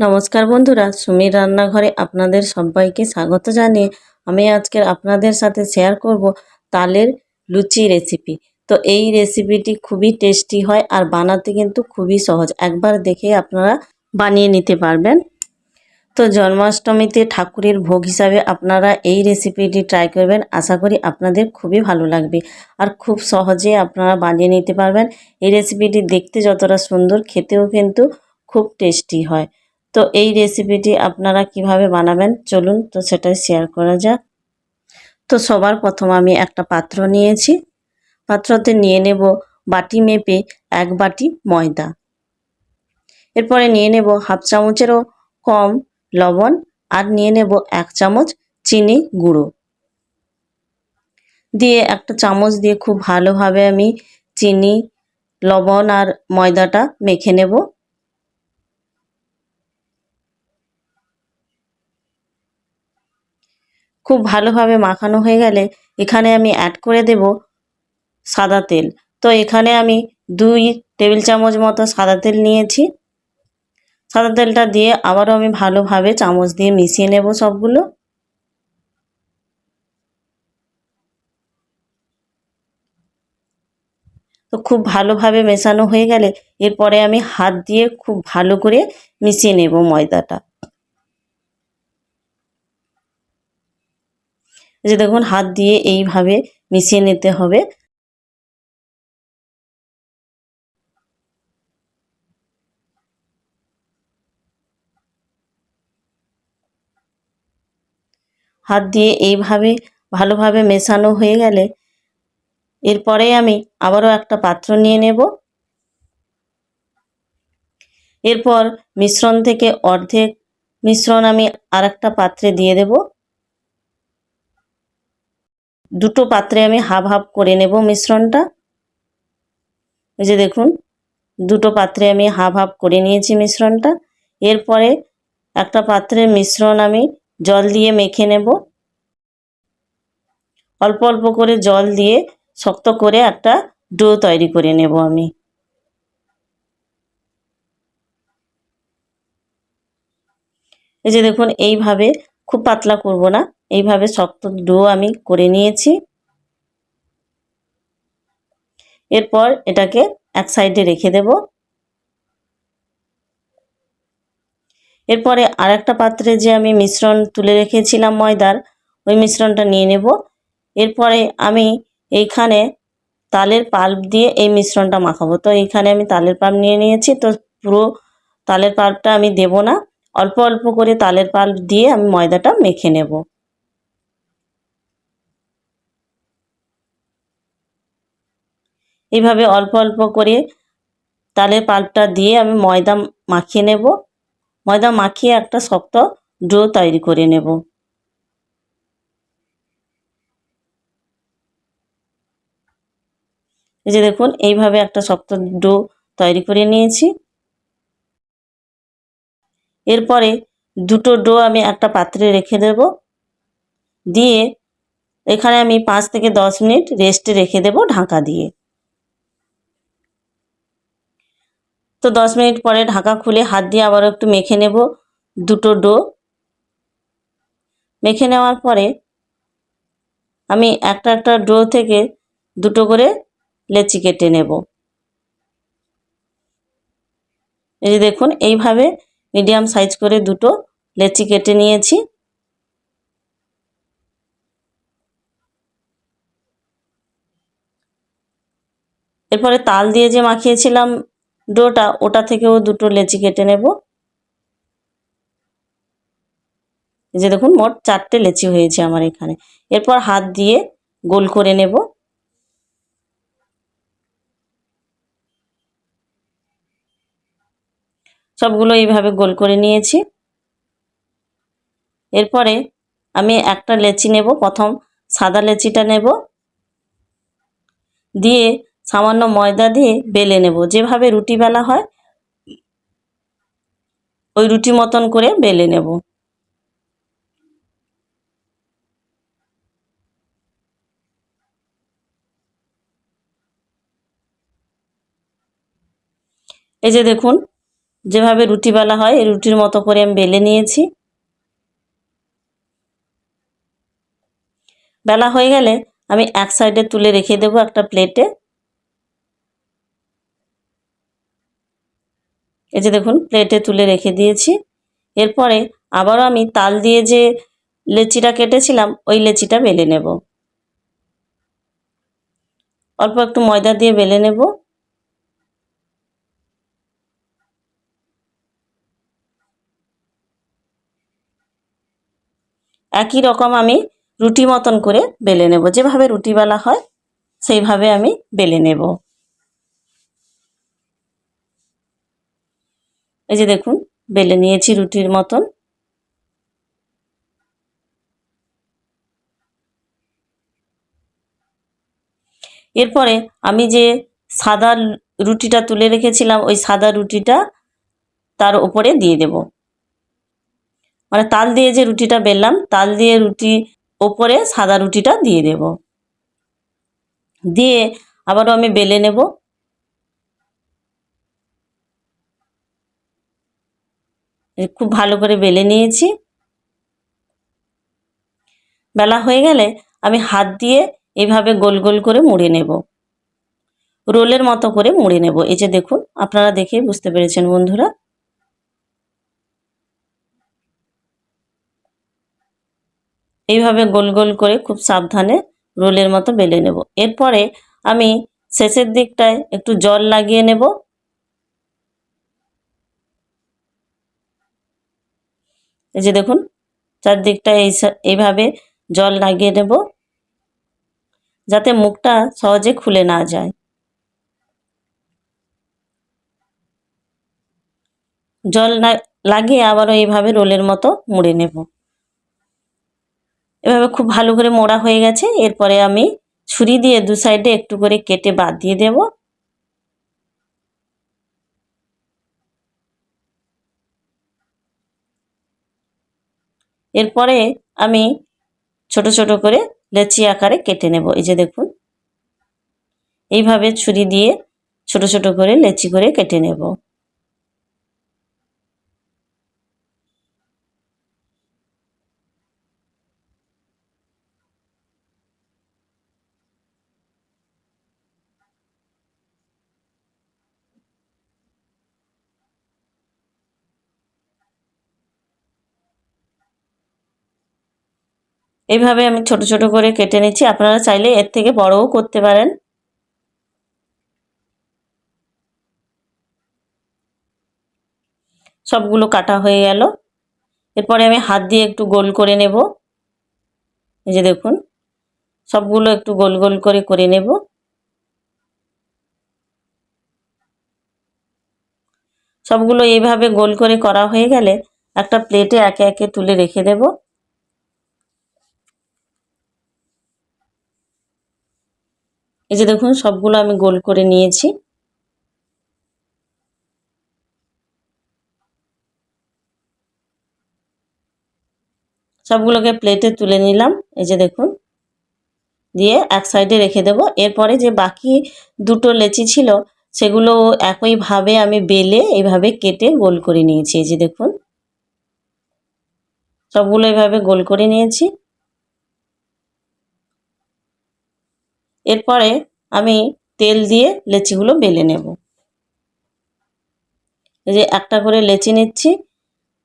নমস্কার বন্ধুরা, সুমির রান্নাঘরে আপনাদের সবাইকে স্বাগত জানিয়ে আমি আজকে আপনাদের সাথে শেয়ার করব তালের লুচি রেসিপি তো এই রেসিপিটি খুবই টেস্টি হয় আর বানাতে কিন্তু খুবই সহজ। একবার দেখে আপনারা বানিয়ে নিতে পারবেন। তো জন্মাষ্টমীতে ঠাকুরের ভোগ হিসাবে আপনারা এই রেসিপিটি ট্রাই করবেন। আশা করি আপনাদের খুবই ভালো লাগবে। আর খুব সহজে আপনারা বানিয়ে নিতে পারবেন। এই রেসিপিটি দেখতে যতটা সুন্দর, খেতেও কিন্তু খুব টেস্টি হয়। তো এই রেসিপিটি আপনারা কীভাবে বানাবেন? চলুন, তো সেটাই শেয়ার করা যাক। তো সবার প্রথম আমি একটা পাত্র নিয়েছি। পাত্রতে নিয়ে নেব বাটি মেপে এক বাটি ময়দা। এরপরে নিয়ে নেব হাফ চামচেরও কম লবণ আর নিয়ে নেব এক চামচ চিনি গুঁড়ো। দিয়ে একটা চামচ দিয়ে খুব ভালোভাবে আমি চিনি, লবণ আর ময়দাটা মেখে নেব। খুব ভালোভাবে মাখানো হয়ে গেলে এখানে আমি অ্যাড করে দেব সাদা তেল। তো এখানে আমি দুই টেবিল চামচ মতো সাদা তেল নিয়েছি। সাদা তেলটা দিয়ে আবারও আমি ভালোভাবে চামচ দিয়ে মিশিয়ে নেব সবগুলো। তো খুব ভালোভাবে মেশানো হয়ে গেলে এরপরে আমি হাত দিয়ে খুব ভালো করে মিশিয়ে নেব ময়দাটা। যে দেখুন, হাত দিয়ে এইভাবে মিশিয়ে নিতে হবে। হাত দিয়ে এইভাবে ভালোভাবে মেশানো হয়ে গেলে এরপরে আমি আবারও একটা পাত্র নিয়ে নেব। এরপর মিশ্রণ থেকে অর্ধেক মিশ্রণ আমি আর একটা পাত্রে দিয়ে দেব। দুটো পাত্রে আমি হাফ হাফ করে নেব মিশ্রণটা। এই যে দেখুন, দুটো পাত্রে আমি হাফ হাফ করে নিয়েছি মিশ্রণটা। এরপরে একটা পাত্রে মিশ্রণ আমি জল দিয়ে মেখে নেব। অল্প অল্প করে জল দিয়ে শক্ত করে একটা ডো তৈরি করে নেব আমি। এই যে দেখুন, এইভাবে খুব পাতলা করব না। এইভাবে শক্ত ডো আমি করে নিয়েছি। এরপর এটাকে এক সাইডে রেখে দেব। এরপরে আর একটা পাত্রে যে আমি মিশ্রণ তুলে রেখেছিলাম ময়দার, ওই মিশ্রণটা নিয়ে নেব। এরপরে আমি এইখানে তালের পাল্প দিয়ে এই মিশ্রণটা মাখাবো। তো এইখানে আমি তালের পাল্প নিয়ে নিয়েছি, তো পুরো তালের পাল্পটা আমি দেব না। অল্প অল্প করে তালের পাল্প দিয়ে আমি ময়দাটা মেখে নেব। এইভাবে অল্প অল্প করে তালের পাল্পটা দিয়ে আমি ময়দা মাখিয়ে নেব। ময়দা মাখিয়ে একটা শক্ত ডো তৈরি করে নেব। এই যে দেখুন, এইভাবে একটা শক্ত ডো তৈরি করে নিয়েছি। এরপরে দুটো ডো আমি একটা পাত্রে রেখে দেব। দিয়ে এখানে আমি পাঁচ থেকে দশ মিনিট রেস্টে রেখে দেব ঢাকা দিয়ে। তো দশ মিনিট পরে ঢাকা খুলে হাত দিয়ে আবার একটু মেখে নেব দুটো ডো। মেখে নেওয়ার পরে আমি একটা একটা ডো থেকে দুটো করে লেচি কেটে নেব। এই দেখুন, এইভাবে মিডিয়াম সাইজ করে দুটো লেচি কেটে নিয়েছি। এরপরে তাল দিয়ে যে মাখিয়েছিলাম ডোটা, ওটা থেকেও দুটো লেচি কেটে নেব। যে দেখুন, মোট চারটে লেচি হয়েছে আমার এখানে। এরপর হাত দিয়ে গোল করে নেব। সবগুলো এইভাবে গোল করে নিয়েছি। এরপরে আমি একটা লেচি নেব, প্রথম সাদা লেচিটা নেব। দিয়ে সামান্য ময়দা দিয়ে বেলে নেব। যেভাবে রুটি বেলা হয়, ওই রুটি মতন করে বেলে নেব। এই যে দেখুন, যেভাবে রুটি বেলা হয়, এই রুটির মতো করে আমি বেলে নিয়েছি। বেলা হয়ে গেলে আমি এক সাইডে তুলে রেখে দেবো একটা প্লেটে। এই যে দেখুন প্লেটে তুলে রেখে দিয়েছি। এরপরে আবারও আমি তাল দিয়ে যে লেচিটা কেটেছিলাম, ওই লেচিটা বেলে নেব। অল্প একটু ময়দা দিয়ে বেলে নেব। একই রকম আমি রুটি মতন করে বেলে নেব। যেভাবে রুটি বেলা হয়, সেইভাবে আমি বেলে নেব। এই যে দেখুন, বেলে নিয়েছি রুটির মতন। এরপরে আমি যে সাদা রুটিটা তুলে রেখেছিলাম, ওই সাদা রুটিটা তার উপরে দিয়ে দেব। মানে তাল দিয়ে যে রুটিটা বেললাম, তাল দিয়ে রুটি ওপরে সাদা রুটিটা দিয়ে দেব। দিয়ে আবারও আমি বেলে নেব। খুব ভালো করে বেলে নিয়েছি। বেলা হয়ে গেলে আমি হাত দিয়ে এইভাবে গোল গোল করে মুড়ে নেব। রোলের মতো করে মুড়ে নেব। এই যে দেখুন, আপনারা দেখে বুঝতে পেরেছেন বন্ধুরা। এইভাবে গোল গোল করে খুব সাবধানে রোলের মতো বেলে নেব। এরপরে আমি শেষের দিকটায় একটু জল লাগিয়ে নেব। এই যে দেখুন, চারদিকটা এই এইভাবে জল লাগিয়ে নেব, যাতে মুখটা সহজে খুলে না যায়। জল না লাগিয়ে আবারও এইভাবে রোলের মতো মুড়ে নেব। এভাবে খুব ভালো করে মোড়া হয়ে গেছে। এরপরে আমি ছুরি দিয়ে দু সাইডে একটু করে কেটে বাদ দিয়ে দেব। এরপরে আমি ছোট ছোট করে লেচি আকারে কেটে নেব। এই যে দেখুন। এইভাবে ছুরি দিয়ে ছোট ছোট করে লেচি করে কেটে নেব। এইভাবে আমি ছোট ছোট করে কেটে নিচ্ছি। আপনারা চাইলে এর থেকে বড়ও করতে পারেন। সবগুলো কাটা হয়ে গেল। এরপরে আমি হাত দিয়ে একটু গোল করে নেব। এই যে দেখুন, সবগুলো একটু গোল গোল করে করে নেব। সবগুলো এইভাবে গোল করে করা হয়ে গেলে একটা প্লেটে একে একে তুলে রেখে দেবো। এই যে দেখুন, সবগুলো আমি গোল করে নিয়েছি। সবগুলোকে প্লেটে তুলে নিলাম। এই যে দেখুন, দিয়ে এক সাইডে রেখে দেব। এরপরে যে বাকি দুটো লেচি ছিল, সেগুলো একইভাবে আমি বেলে এইভাবে কেটে গোল করে নিয়েছি। এই যে দেখুন, সবগুলো এভাবে গোল করে নিয়েছি। এরপরে আমি তেল দিয়ে লেচিগুলো বেলে নেব। এই যে একটা করে লেচি নিচ্ছি,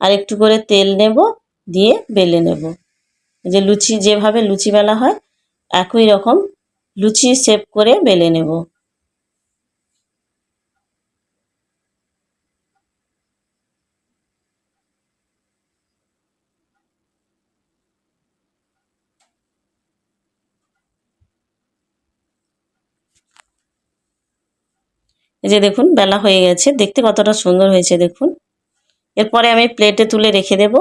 আর একটু করে তেল নেব, দিয়ে বেলে নেব। যে লুচি, যেভাবে লুচি বেলা হয়, একই রকম লুচি শেপ করে বেলে নেব। এই যে দেখুন, বেলা হয়ে গেছে। দেখতে কতটা সুন্দর হয়েছে, দেখুন। এরপরে আমি প্লেটে তুলে রেখে দেব।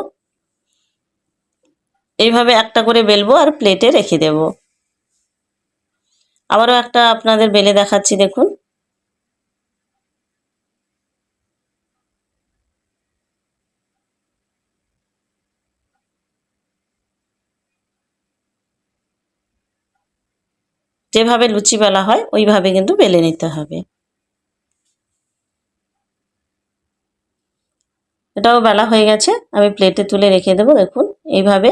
এইভাবে একটা করে বেলবো আর প্লেটে রেখে দেব। আবারও একটা আপনাদের বেলে দেখাচ্ছি, দেখুন। যেভাবে লুচি বেলা হয়, ওইভাবে কিন্তু বেলে নিতে হবে। এটাও বেলা হয়ে গেছে, আমি প্লেটে তুলে রেখে দেবো, দেখুন। এইভাবে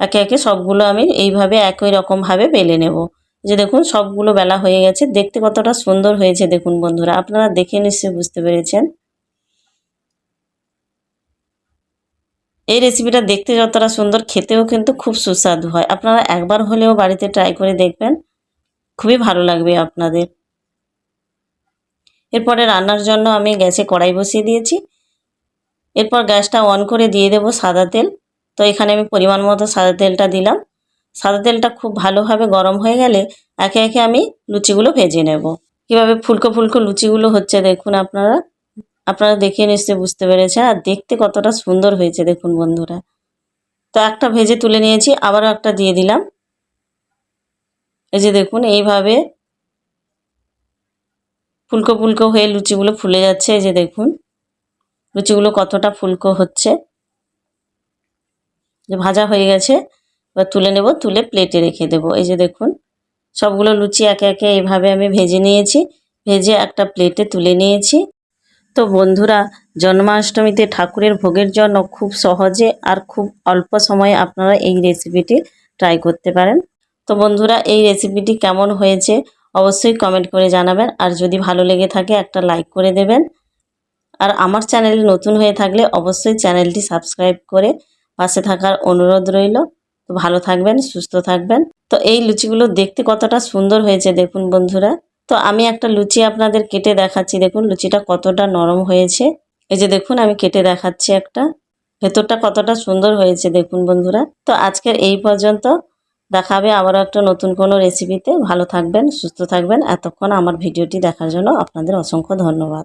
একে একে সবগুলো আমি এইভাবে একই রকমভাবে বেলে নেব। যে দেখুন, সবগুলো বেলা হয়ে গেছে। দেখতে কতটা সুন্দর হয়েছে দেখুন বন্ধুরা, আপনারা দেখে নিশ্চয়ই বুঝতে পেরেছেন। এই রেসিপিটা দেখতে যতটা সুন্দর, খেতেও কিন্তু খুব সুস্বাদু হয়। আপনারা একবার হলেও বাড়িতে ট্রাই করে দেখবেন, খুবই ভালো লাগবে আপনাদের। এরপরে রান্নার জন্য আমি গ্যাসে কড়াই বসিয়ে দিয়েছি। এরপর গ্যাসটা অন করে দিয়ে দেব সাদা তেল। তো এখানে আমি পরিমাণ মতো সাদা তেলটা দিলাম। সাদা তেলটা খুব ভালোভাবে গরম হয়ে গেলে একে একে আমি লুচিগুলো ভেজে নেব। কীভাবে ফুলকো ফুলকো লুচিগুলো হচ্ছে দেখুন আপনারা। আপনারা দেখে নিশ্চয়ই বুঝতে পেরেছেন আর দেখতে কতটা সুন্দর হয়েছে দেখুন বন্ধুরা। তো একটা ভেজে তুলে নিয়েছি, আবারও একটা দিয়ে দিলাম। এই যে দেখুন, এইভাবে ফুলকো ফুলকো হয়ে লুচিগুলো ফুলে যাচ্ছে, এই যে দেখুন। লুচিগুলো কতটা ফুলকো হচ্ছে? যে ভাজা হয়ে গেছে, এবার তুলে নেব, তুলে প্লেটে রেখে দেব। এই যে দেখুন, সবগুলো লুচি একে একে এইভাবে আমি ভেজে নিয়েছি, ভেজে একটা প্লেটে তুলে নিয়েছি। তো বন্ধুরা, জন্মাষ্টমীতে ঠাকুরের ভোগের জন্য খুব সহজে আর খুব অল্প সময়ে আপনারা এই রেসিপিটি ট্রাই করতে পারেন। তো বন্ধুরা, এই রেসিপিটি কেমন হয়েছে অবশ্যই কমেন্ট করে জানাবেন। আর যদি ভালো লেগে থাকে, একটা লাইক করে দেবেন। আর আমার চ্যানেলে নতুন হয়ে থাকলে অবশ্যই চ্যানেলটি সাবস্ক্রাইব করে পাশে থাকার অনুরোধ রইল। তো ভালো থাকবেন, সুস্থ থাকবেন। তো এই লুচিগুলো দেখতে কতটা সুন্দর হয়েছে দেখুন বন্ধুরা। তো আমি একটা লুচি আপনাদের কেটে দেখাচ্ছি। দেখুন লুচিটা কতটা নরম হয়েছে। এই যে দেখুন আমি কেটে দেখাচ্ছি একটা। ভেতরটা কতটা সুন্দর হয়েছে দেখুন বন্ধুরা। তো আজকের এই পর্যন্ত। দেখাবে আবারও একটা নতুন কোনো রেসিপিতে। ভালো থাকবেন, সুস্থ থাকবেন। এতক্ষণ আমার ভিডিওটি দেখার জন্য আপনাদের অসংখ্য ধন্যবাদ।